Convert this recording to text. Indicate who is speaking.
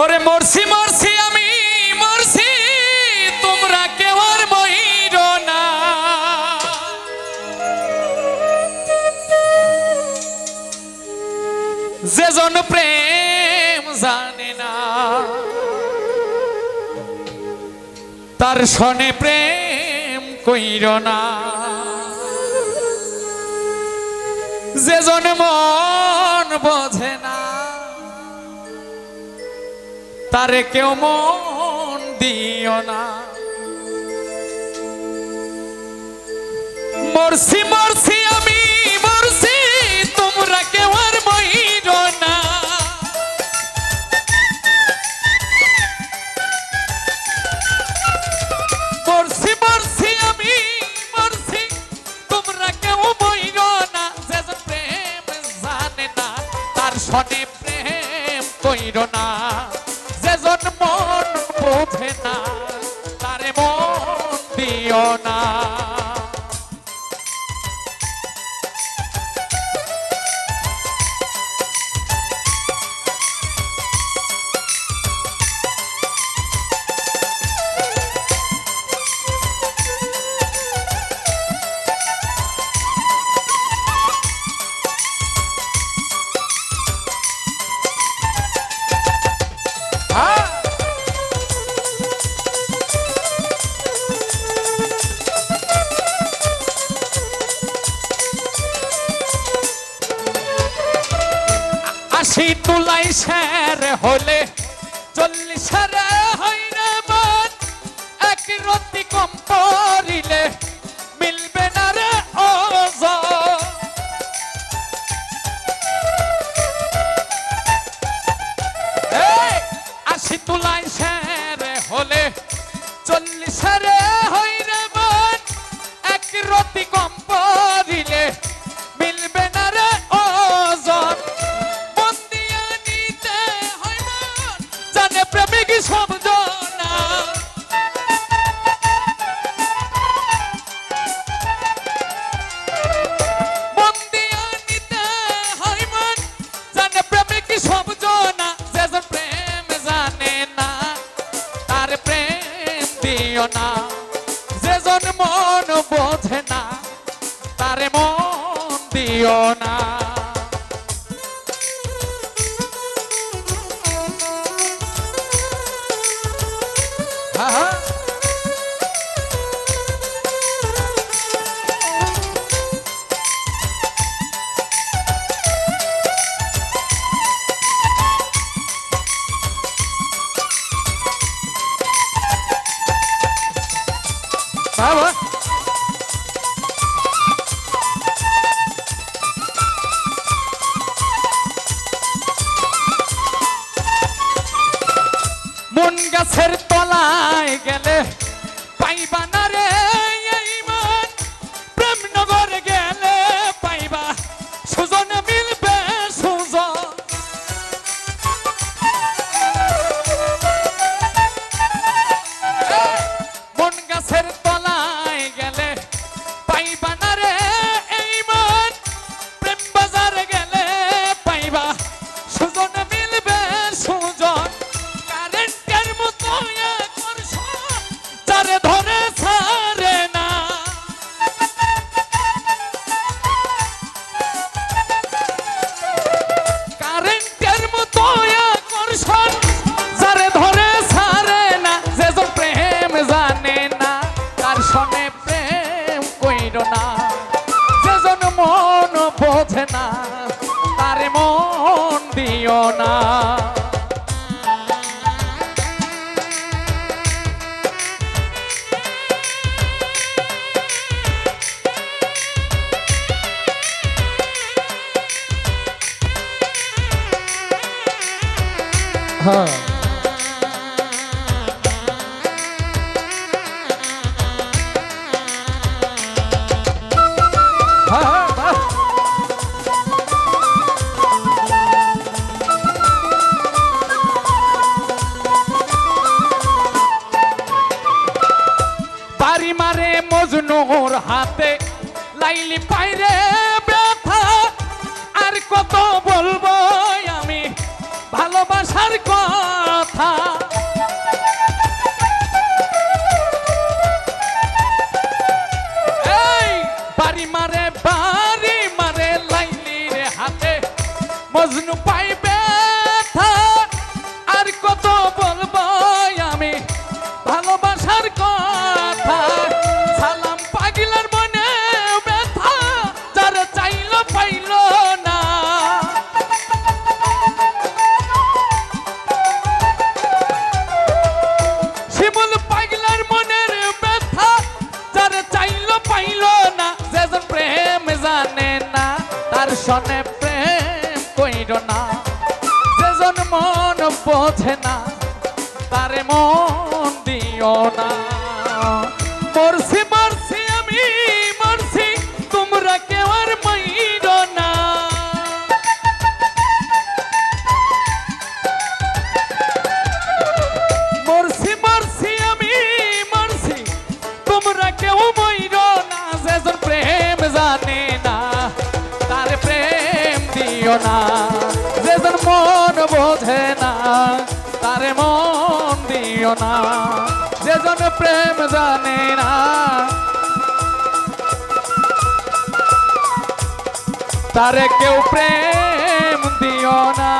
Speaker 1: ওরে মরছি মরছি আমি, মরছি, তোমরা কেউ আর মহির না। যে জন প্রেম জানে না, তার সনে প্রেম কইর না। যে জন মন বোঝে না তারে কেউ মন দিও না। মরছি মরছি আমি, মরছি, তোমরা কেউ আর মহির না। মরছি মরছি আমি, মরছি, তোমরা কেউ মহির না। যে প্রেম জানে না, তার সনে প্রেম কইর না। দিও না আশি তুলাই শের হলে চল্লিশের হইরে মন। এক রতি কম পড়িলে মিলবে না রে আশি তুলাই সেরে হলে চল্লিশের হইরে প্রেম জানে না যেজন মন বোঝে না তারে মন দিও না গাছের তলায় গেলে পাইবা না রে। কইর না। যেজন মন বোঝে না তারে মন দিও না। হ্যাঁ। মজনুর হাতে লাইলি পাইরে। সনে প্রেম কইর না। সেজন মন বোঝে না তারে মন দিও না। না যেজন মন বোঝে না, তার মন দিও না। যেজন প্রেম জানে না। তারে কেউ প্রেম দিও না।